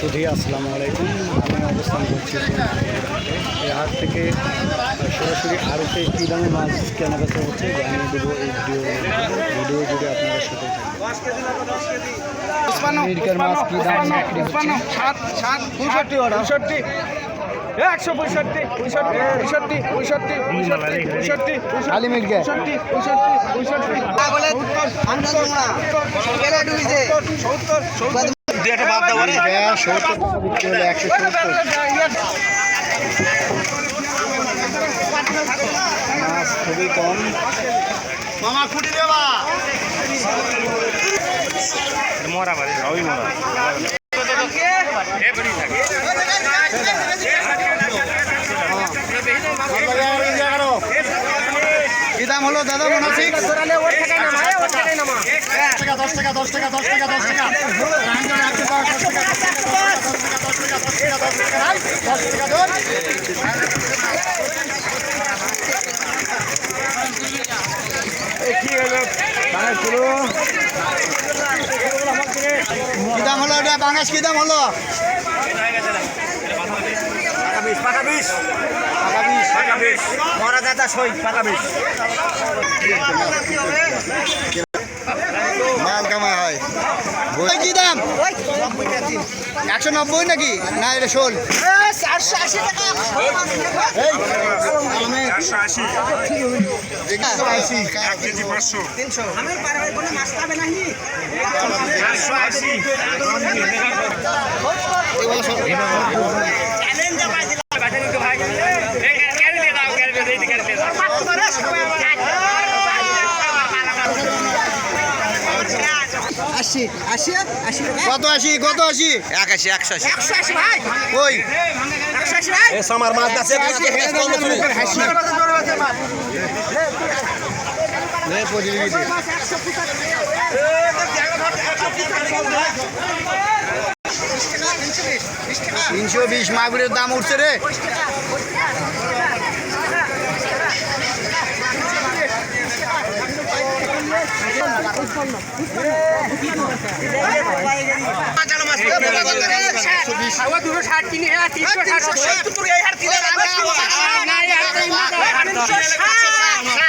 সুধী আসসালামু আলাইকুম। আমি অবস্থান করছি হাটে। এই হাট থেকে সরাসরি আড়তে কী দামে মাছ কেনাবেচা হচ্ছে জানিয়ে দেবো এই ভিডিও ভিডিও জুড়ে আপনাদের সাথে থাকবে। আমেরিকার মাছ কী দাম পঁয়ষট্টি পঁয়ষট্টি। একশো পঁয়ষট্টি পঁয়ষট্টি পঁয়ষট্টি পঁয়ষট্টি পঁয়ষট্টি পঁয়ষট্টি মির্গা। পঁয়ষট্টি পঁয়ষট্টি পঁয়ষট্টি। সত্তর সত্তর। একশো সত্তর মাছ খুবই কম। মামা খুঁটি দেবা মরা বাড়ি রবি মরা। কী দাম হলো দাদা মনাসিক টাকা দশ টাকা দশ টাকা দশ টাকা দশ টাকা কী দাম হলো এটা বাংলাদেশ কী দাম হলো বিষ পাকা বিষ মরা দাদা সই পাকা বিষ মাল কামাই হয়। কি দাম? একশো নব্বই নাকি? না এটা শোল চারশো আশি এক আশি আশি আশি আশি কত আশি কত আশি? একশো আশি। একশো আশি ভাই। ওই। একশো আশি ভাই। আমার মাছ আছে তিনশো বিশ মাগুরের দাম উঠছে রে।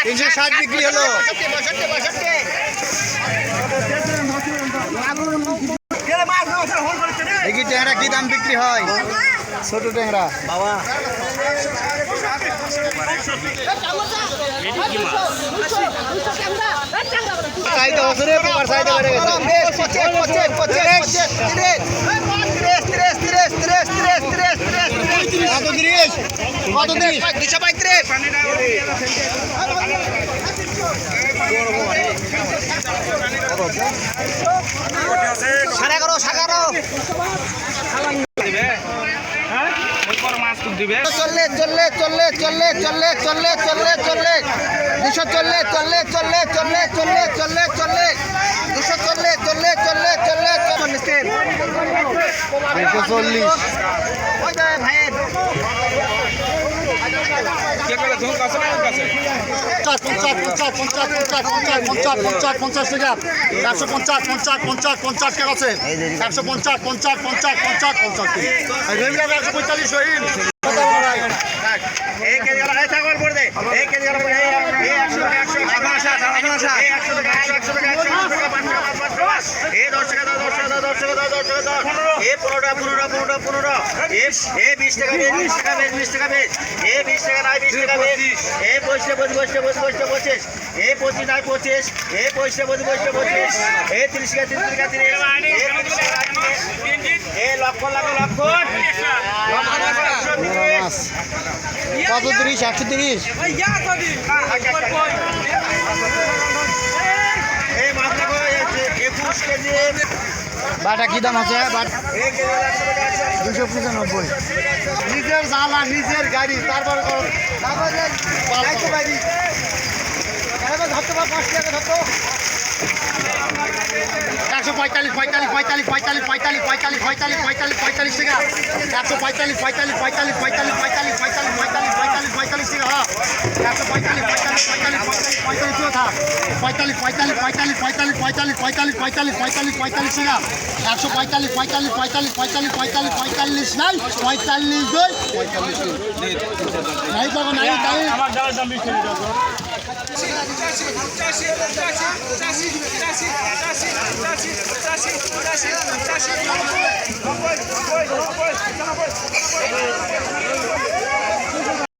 তিনশো ষাট বিক্রি হলো ট্যাংরা কি দাম বিক্রি হয় ছোট ট্যাংরা বাবা চাহিদা বছরে বেড়ে গেছে কত তিরিশ কত তিরিশ দুশো পঁয়ত্রিশ সাড়ে এগারো সাড়ে এগারো চললে চললে চললে চললে চললে চললে চললে চললে দুশো চললে চললে চললে চললে চললে চললে চললে দুশো চললে চললে চললে চললে চল্লিশ দুশো চল্লিশ একশো পঞ্চাশ পঞ্চাশ পঞ্চাশ পঞ্চাশ কে আছে একশো পঞ্চাশ পঞ্চাশ পঞ্চাশ পঞ্চাশ পঞ্চাশ একশো পঁয়তাল্লিশ एक के जरा ऐसा कर बोल दे एक के পনেরো পনেরো পনেরো এ বিশ টাকা বেশ বিশ এ বিশ টাকা এ পঁচিশে বসে বসে বসে বসে পঁচিশ। এ পঁচিশ নাই পঁচিশ। এ পঁচিশে বসে বসে পঁচিশ। এ তিরিশ টাকা তিরিশ টাকা তিরিশ। এ তিরিশ টাকা এ লক্ষণ কত তিরিশ? একশো তিরিশ? একুশ কেজি। বাটা কি দাম আছে বাট দুশো পঁচানব্বই নিজের জ্বালা নিজের গাড়ি তারপরে ধরতো একশো পঁয়তাল্লিশ পঁয়তাল্লিশ পঁয়তাল্লিশ পঁয়তাল্লিশ পঁয়তাল্লিশ পঁয়তাল্লিশ পঁয়তাল্লিশ পঁয়তাল্লিশ পঁয়তাল্লিশ টাকা একশো পঁয়তাল্লিশ পঁয়তাল্লিশ পঁয়তাল্লিশ পঁয়তাল্লিশ পঁয়তাল্লিশ পঁয়তাল্লিশ পঁয়তাল্লিশ পঁয়তাল্লিশ পঁয়তাল্লিশ টাকা হ্যাঁ একশো পঁয়তাল্লিশ পঁয়তাল্লিশ পঁয়তাল্লিশ পঁয়তাল্লিশও থাক পঁয়তাল্লিশ পঁয়তাল্লিশ পঁয়তাল্লিশ পঁয়তাল্লিশ পঁয়তাল্লিশ পঁয়তাল্লিশ পঁয়তাল্লিশ পঁয়তাল্লিশ পঁয়তাল্লিশ না একশো পঁয়তাল্লিশ পঁয়তাল্লিশ পঁয়তাল্লিশ পঁয়তাল্লিশ পঁয়তাল্লিশ পঁয়তাল্লিশ নাই পঁয়তাল্লিশ দুই পঁয়তাল্লিশ নাই